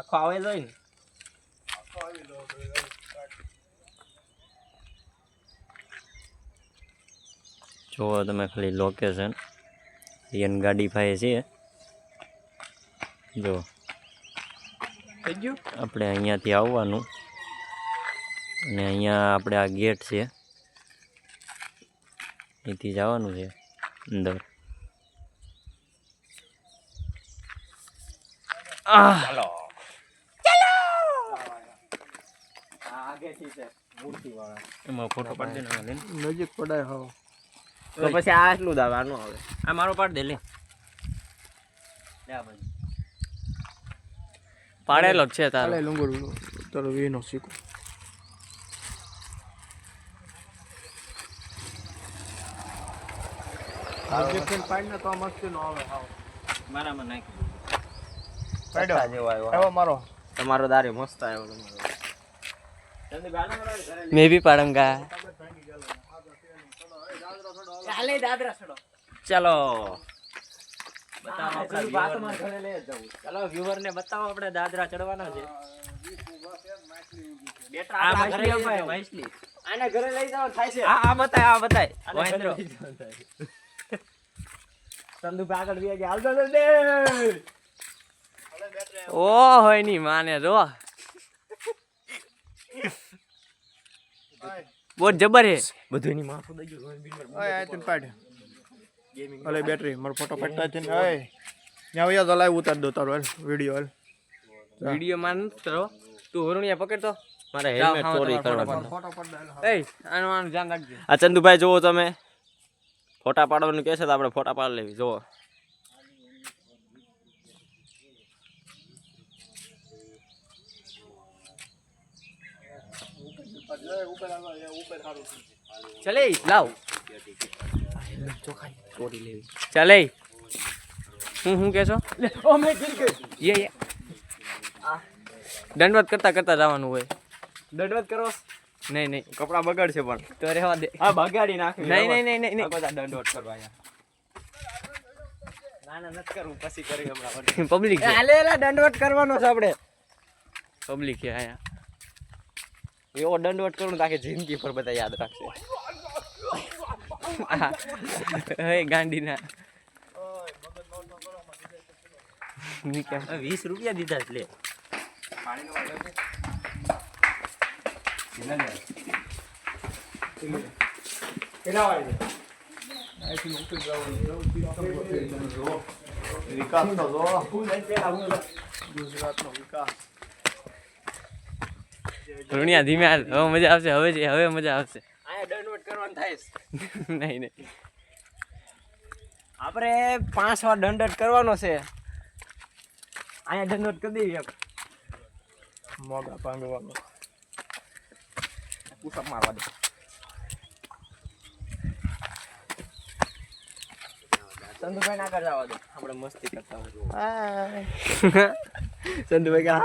આખો આવે જાય ને જુઓ તમે ખાલી લોકેશન રિયન ગાડી ફાય છે જો થઈ ગયું? આપણે અહીંયાથી આવવાનું. અને અહીંયા આપણે આ ગેટ છે. અહીંથી જવાનું છે. અંદર. આહ ચાલો આગેથી છે મૂર્તિ વાળા એમાં ફોટો પાડી દે ને નજીક પડાય હા તો પછી આ એટલું દાવાનું આવે. આ મારો પાડ દે લે. પાડેલો જ છે તારે. ચાલે તારો વીનો શીખો. પાડીને તો મસ્તી નો આવે હાવ. મારામાં નાખી પટ્ટા જેવો આવ્યો. એવો મારો. તમારો દારે મસ્ત આવ્યો તમારો. મેં ભી પાડંગા. ચાલે દાદરા છોડો. ચાલો. બતાવો ચાલો વ્યુઅર ને બતાવો આપણે દાદરા ચડવાના છે. આને ઘરે લઈ જવાનું થાય છે. આ આ બતાય આ બતાય. મહેન્દ્ર. થાય. આગળ વ્યા ગયા. હાલ દે. ઓ હોયની માને જો. બહુ જબર હે. બધું એની માથું દઈ ગયું ઓય આ તને પાડ. અલે બેટરી મારો ફોટો પડતા છે ને ઓય. ન્યા વયા તો લાઈવ ઉતાર દો તારો હાલ વિડિયો હાલ. વિડિયો માં કરો તું હરણિયા પકડતો મારે હેલ્મેટ ચોરી કરવા ફોટો પાડ એ આનો આનો ધ્યાન રાખજો. આ ચંદુભાઈ જોવો તમે. ફોટા પાડવાનું કહે છે તો આપણે ફોટા પાડી લેવી જોવો ચલે લાવ. ચલે. હું શું યે દંડવત કરતા કરતા જવાનું હોય. દંડવત કરો. નહીં નહીં. કપડા બગાડશે પણ. તો રહેવા દે. હા બગાડી નાખે. નહીં નહીં નહીં નહીં બધા દંડવત કરવા અહીંયા. પબ્લિક હાલે કરવાનો છે આપણે. પબ્લિક છે આયા એવો દંડવટ કરું તાકે જિંદગી પર બધા યાદ રાખશે. હે. ગાંડીના. વીસ રૂપિયા દીધા એટલે લે. વિકાસ તો ગુજરાતનો વિકાસ ઋણિયા ધીમે હાલ. હવે મજા આવશે હવે જે હવે મજા આવશે. નહીં નહીં. આપણે પાંચ વાર દંડટ કરવાનો છે. અહીંયા દંડટ કરી દઈએ મોગા પાંગવાનો પુષઅપ મારવા દે. ચંદુભાઈ ના જવા દે. આપણે મસ્તી કરતા હોય. કા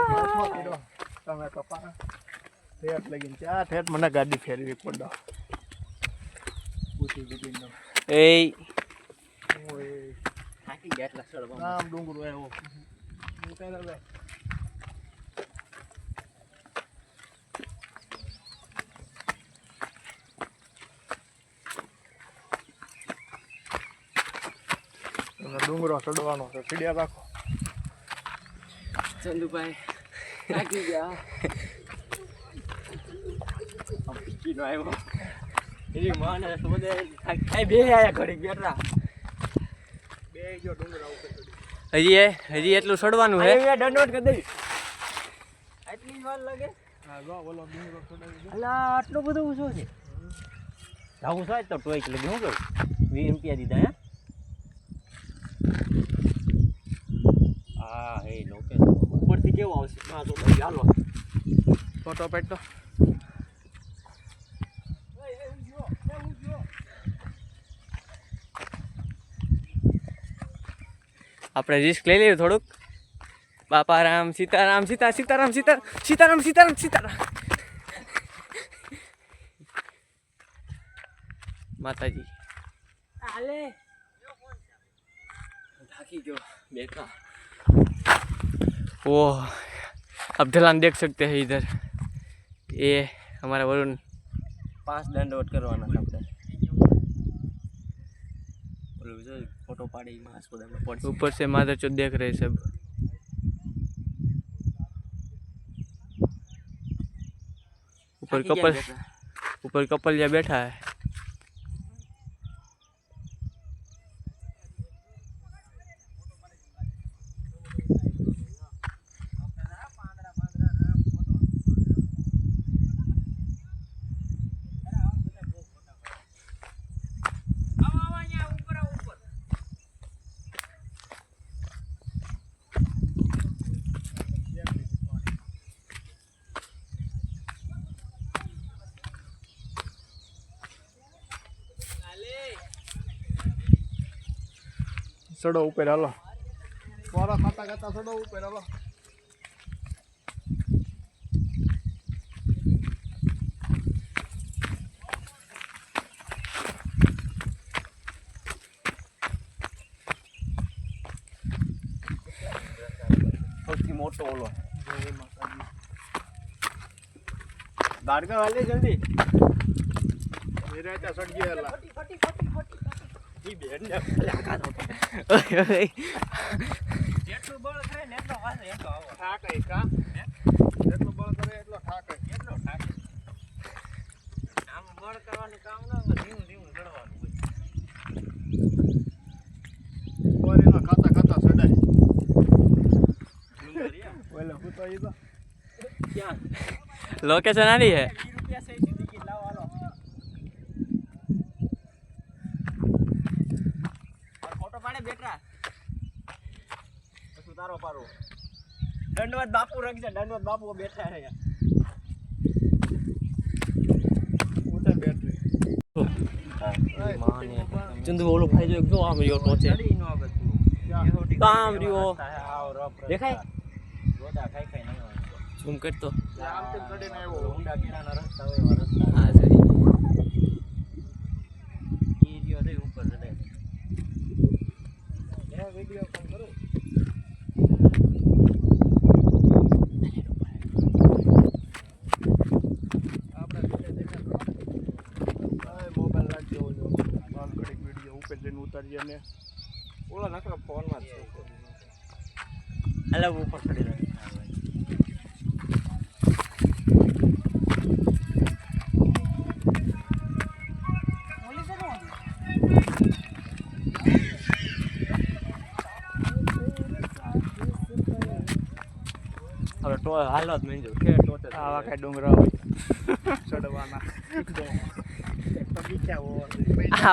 તમે કપા ઠેઠ લગીને ચા ઠેઠ મને ગાડી ફેરવી પડો પૂછી દીધી એ થાકી ગયા એટલા ચડવા નામ ડુંગર આવ્યો ઉતારે લે. તમે ડુંગરો ચડવાનો છે પીડ્યા રાખો ચંદુભાઈ થાકી ગયા કીનો આવ્યો. એની માને બધે બે આયા ઘડી બેઠા. બે જો ડુંગરા ઉપર. હજી એ હજી એટલું છોડવાનું હે દંડવત કરી દઈ. આટલી વાર લાગે? હા જો બોલો ડુંગરો છોડાવી દે. અલા આટલું બધું ઊંચું છે? જાવું સાહેબ તો ટોઈક લગી શું કરું વીસ રૂપિયા દીધા હે? હા હે લોકેશન ઉપરથી કેવું આવશે? હા તો ભાઈ હાલો. ફોટો પેટ તો આપણે રિસ્ક લઈ લઈએ થોડુંક બાપા રામ સીતારામ સીતા સીતારામ સીતા સીતારામ સીતારામ સીતારામ માતાજી હાલે થાકી ગયો બેઠા ઓહ अब ढलान देख सकते हैं इधर ये हमारा वरुण પાંચ દંડવટ કરવાના છે આપણે फ़ोटो पाड़ी मास अस्पताल में पड़ी ऊपर से माधर चौथ देख रहे सब ऊपर कपल ऊपर कपल जा बैठा है સડો ઉપર હાલો. વારા ખાતા ખાતા ચડો ઉપર હાલો. સૌથી મોટો ઓલો. ભાર્ગવ હાલે જલ્દી. વિરાતા સડજી એલા ઈ બેનને ભલે આઘાત હતો. જેટલું બળ કરે ને એટલો વાંધો એટલો આવો ઠાકે કા જેટલું બળ કરે એટલો ઠાકે એટલો ઠાકે આમ બળ કરવાનું કામ ન હોય ધીમું ધીમું ચડવાનું ખાતા ખાતા ચડાય ઓલો હું તો ઈ તો ક્યાં લોકેશન આની હે? દંડવત બાપુ બેઠા રહ્યા ચંદુ ઓલો ભાઈ જો જો આમ રહ્યો ટોચે. કામ રહ્યો. દેખાય? ખાઈ ખાઈ નહીં હોય ઝૂમ કરતો હા સરી વિડિયો કોલ કરું આપણે બીજે દેખાય આ મોબાઈલ રાખજો ઓલો આમ ઘડીક વિડિયો ઉતારીએ ને. ઓલો નકરો ફોનમાં જ છે ઉપર ચડી રહ્યો. હવે ટો હાલત જ મેંજો કે ટોચે આવા કઈ ડુંગરા ચડવાના.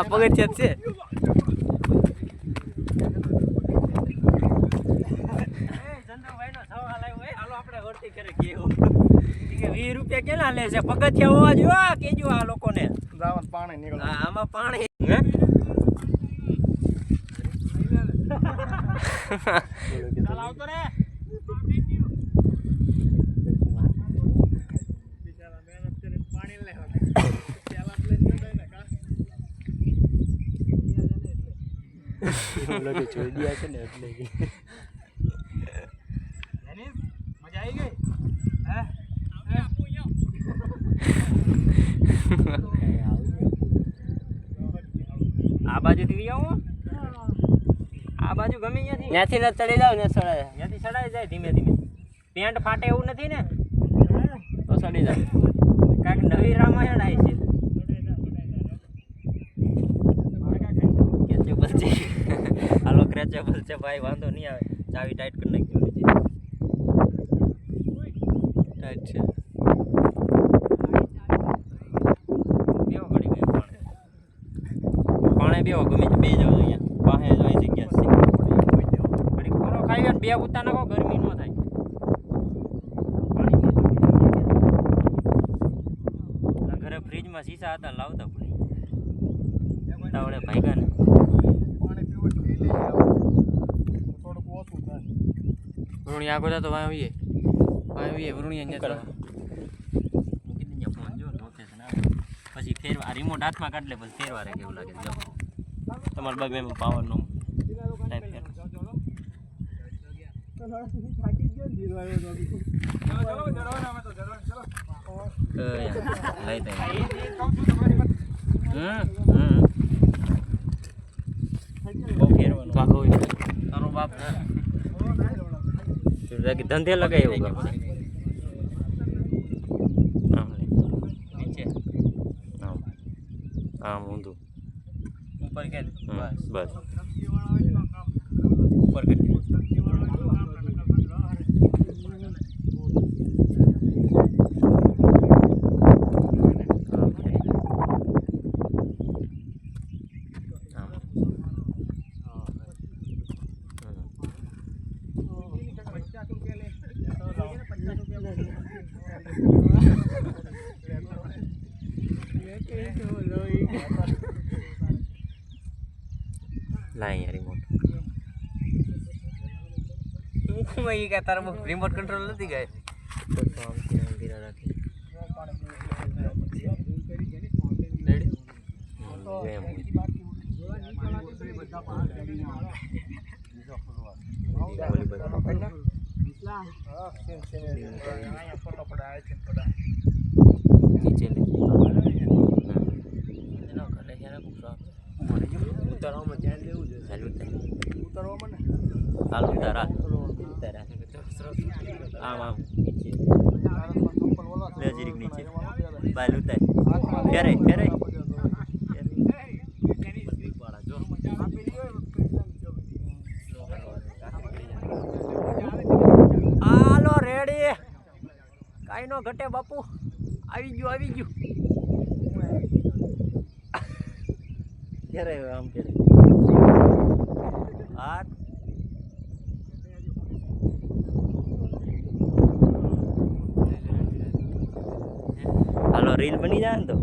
પગથિયા છે ચંદ્રભાઈ નો સવાલ આવ્યો એ હાલો આપણે વર્તી કરે કેવું કે રૂપિયા લે છે. પગથિયા હોવા જોઈએ. કેજો આ લોકોને. જાવન પાણી નીકળે. હા આમાં પાણી. હે? ચાલ આવતો રે પાણી લે પેલા પ્લેન ચડાય ને કા લોકો છોડી દિયા છે ને એટલે મજા આવી ગઈ આ બાજુથી આવું આ બાજુ ગમે ત્યાંથી. ન ચડી જાવ ને સડાય ત્યાંથી ચડાઈ જાય ધીમે ધીમે. પેન્ટ ફાટે એવું નથી ને? તો ચડી જાય કાંઈક નવી રામાયણ આવી છે. ક્રેચેબલ છે હાલો ક્રેચેબલ છે ભાઈ વાંધો નહીં આવે. ચાવી ટાઈટ કરી નાખજો નીચે. ટાઈટ છે. બેવો ગઈ પાણે પાણે બેવો ગમે તે બે જાવ અહીંયા પાસે જ હોય જગ્યા છે ઘડી ખોરો ખાઈ અને બે ઉતા નાખો ગરમી ન થાય ઘરે ફ્રીજમાં શીશા હતા, લાવતા ભૂલી. તાવડે ભાઈગા ને. વરુણિયા આગળ તો વાં આવીએ. વાં આવીએ વરુણિયા અહીંયા મૂકી દીજો ફોન પછી ફેરવા રિમોટ હાથમાં કાઢ પછી ફેરવા કેવું લાગે તમારા બાબે પાવરનો ટાઈપ ફેર લઈ દે હમ હમ બહુ ફેરવાનું ભાગો તારો બાપ કે ધંધે લગાવ્યો ગમ આમ લે નીચે આમ આમ ઊંધું. ઉપર કે બસ. બસ ઉપર કરી આમ કરી. આમ. હમ. લાય યાર રિમોટ હું એ કે તારા રિમોટ કંટ્રોલ નથી એમ બોલી. નીચે લે એનો ઘરે છે ને ગુસ્સો ઉતારવામાં ધ્યાન દેવું જોઈએ ચાલુ ઉતાર. ઉતારવામાં ને હાલ ઉતાર હાલ ઉતાર હાલ. આમ આમ નીચે લે જીરીક નીચે બાલ ઉતાર ફેરાય ફેરાય હાલો રેડી કાઈ નો ઘટે બાપુ આવી ગયું આવી ગયું ફેરાય આમ કે? હાથ હાલો રીલ બની જાય ને તો?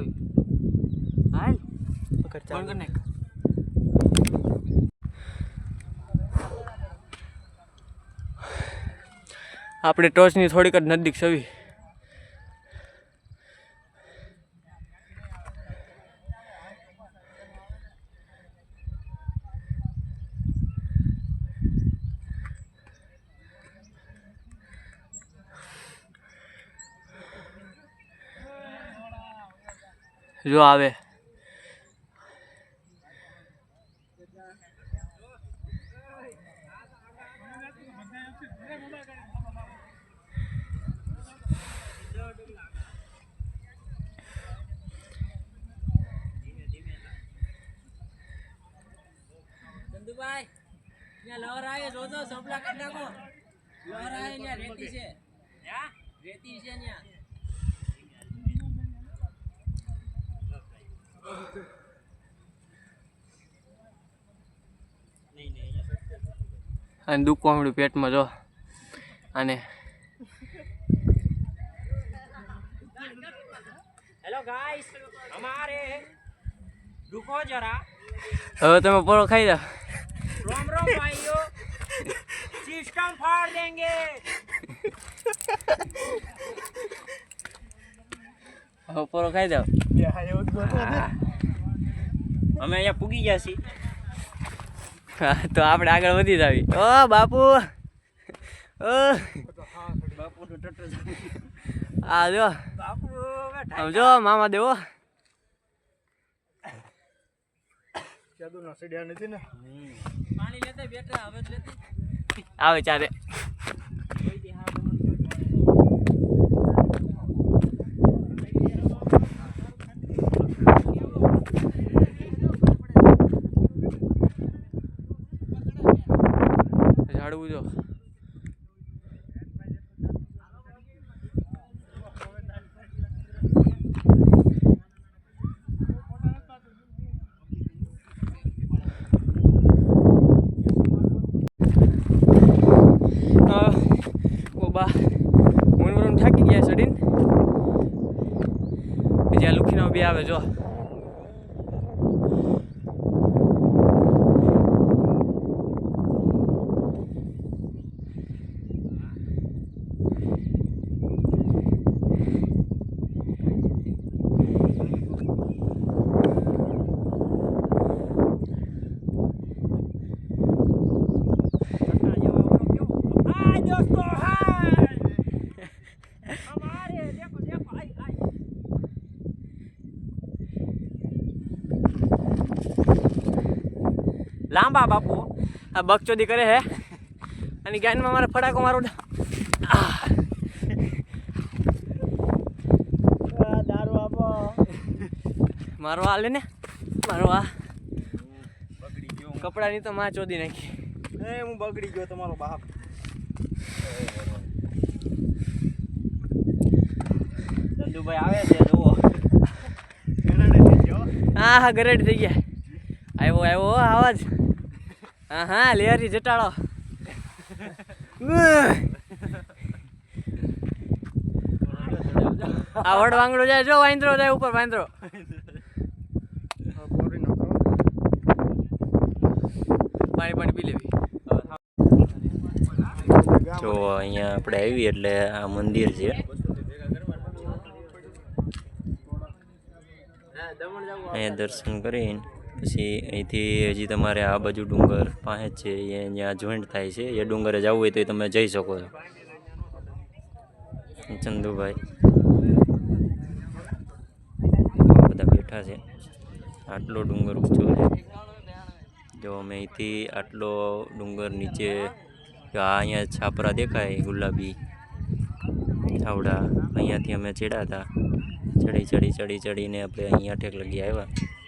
જાવી હાલ પકડ ચાલ નાખ આપણે ટોચની થોડીક જ નજીક છવી. જો આવે. ચંદુભાઈ ત્યાં લહર આવે જોજો સપલા કરી નાખો. લહર આવે ત્યાં રેતી છે. રેતી છે ત્યાં. અને દુખવા મળ્યું પેટમાં જો. અને હેલો ગાઈસ અમારે દુખો જરા. હવે તમે પરો ખાઈ દો રોમ રોમ ભાઈઓ. સિસ્ટમ ફાડ દેંગે. હવે પોળો ખાઈ જાઓ. અમે અહીંયા પૂગી ગયા છીએ. તો આપણે આગળ વધી જ આવી ઓ બાપુ. ઓ. આ જો. સમજો જો મામા દેવો. જાદુના સીડ્યા નથી ને? પાણી લેતા બેઠા હવે આવે ચારે ઝાડવું જો અ, ઓ બા હું વरून થાકી ગયા ચડીને બી આવે જો હાય દોસ્તો હાય અમારે દેખો દેખો આય આય લાંબા બાપુ. આ બકચોદી કરે હે. અને ગાયનમાં મારે ફટાકો મારો દારૂ આપો. મારો હાલે ને. મારો આ. કપડાની તો માં ચોદી નાખી. એ હું બગડી ગયો તમારો બાપ. ચંદુભાઈ આવે છે જુઓ. હા હા ગરેડ થઈ ગયા. આવ્યો આવ્યો આવાજ. હા હા લેરી જટાળો. આ વડ વાંગડો જાય, જો વાંદરો જાય ઉપર, વાંદરો. પાણી પાણી પી લેવી. જો, અહીંયા આપણે આવી એટલે આ મંદિર છે. અહીંયા દર્શન કરીને. પછી અહીંથી હજી તમારે આ બાજુ ડુંગર પાસે છે, એ અહીંયા જોઈન્ટ થાય છે. એ ડુંગરે જવું હોય તો તમે જઈ શકો છો. ચંદુભાઈ. બધા બેઠા છે. આટલો ડુંગર ઊંચો છે. જો અમે અહીંથી આટલો ડુંગર નીચે આ અહીંયા છાપરા દેખાય, ગુલાબી છાવડા અહીંયાથી અમે ચડ્યા હતા. ચડી ચડી ચડી, ચડીને આપણે અહીંયા ઠેક લગી આવ્યા.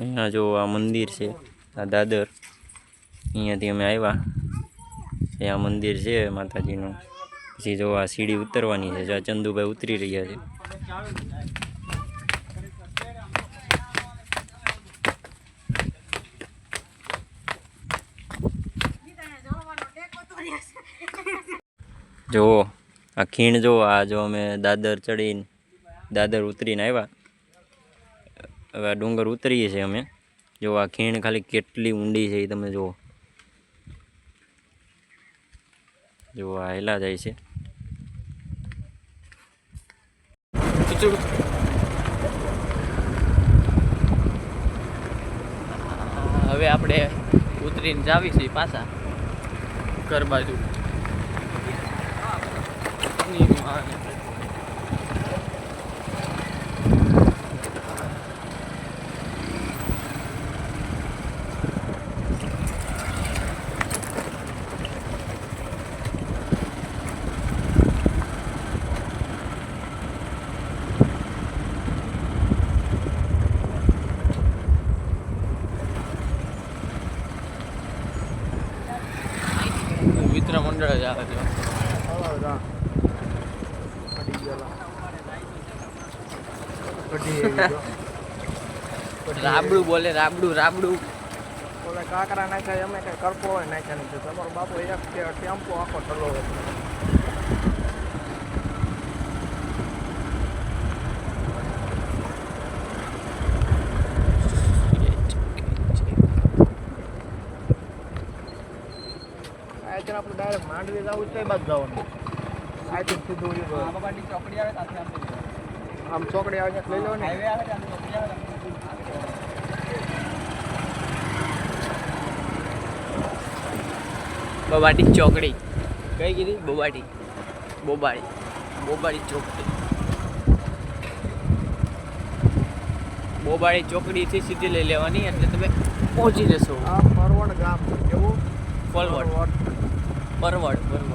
અહીંયા જો આ મંદિર છે, આ દાદર. અહીંયાથી અમે આવ્યા. એ આ મંદિર છે માતાજીનું. પછી જો આ સીડી ઉતરવાની છે, જો આ ચંદુભાઈ ઉતરી રહ્યા છે. જુઓ, આ ખીણ જો આ જો અમે દાદર ચડીને, દાદર ઉતરીને આવ્યા. હવે આ ડુંગર ઉતરીએ છીએ અમે. જો આ ખીણ ખાલી કેટલી ઊંડી છે એ તમે જુઓ. જો આ હેલા જાય છે. હવે આપણે ઉતરીને જાવી છીએ પાછા ઘર બાજુ. ની માને. મિત્ર મંડળ જ આવે છે હાલો જા કઢી ગયેલા કઢી એવી જો. રાબડું બોલે રાબડું રાબડું. બોલે કાકરા નાખ્યા અમે કઈ કરપો હોય નાખ્યા નથી. તમારો બાપુ એક ટેમ્પો આખો ટલો આપણે ડાયરેક્ટ માંડવી જવું છે બાદ જવાનું. અહીંથી સીધું ચોકડી આવે આમ ચોકડી આવે લઈ લેવાની. બોબાટી ચોકડી. કઈ કીધી? બોબાટી બોબાડી. બોબાડી ચોકડી. બોબાડી ચોકડીથી સીધી લઈ લેવાની એટલે તમે પહોંચી જશો. આ પરવણ ગામ કેવું? પરવડ પરવડ પરવડ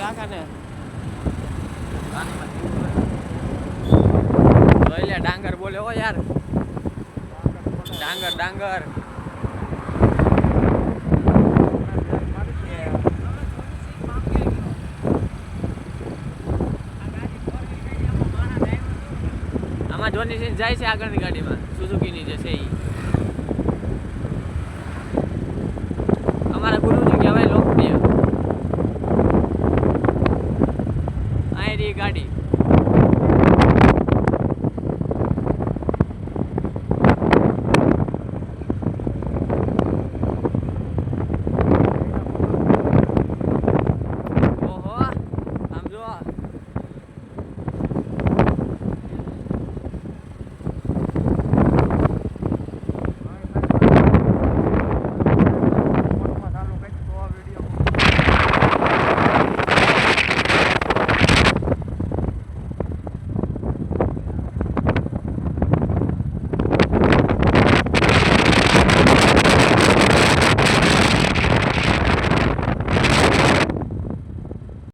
રાખે ને. યાર. ડાંગર ડાંગર. આમાં જોની સિંહ જાય છે આગળની ગાડીમાં. સુઝુકીની જે છે એ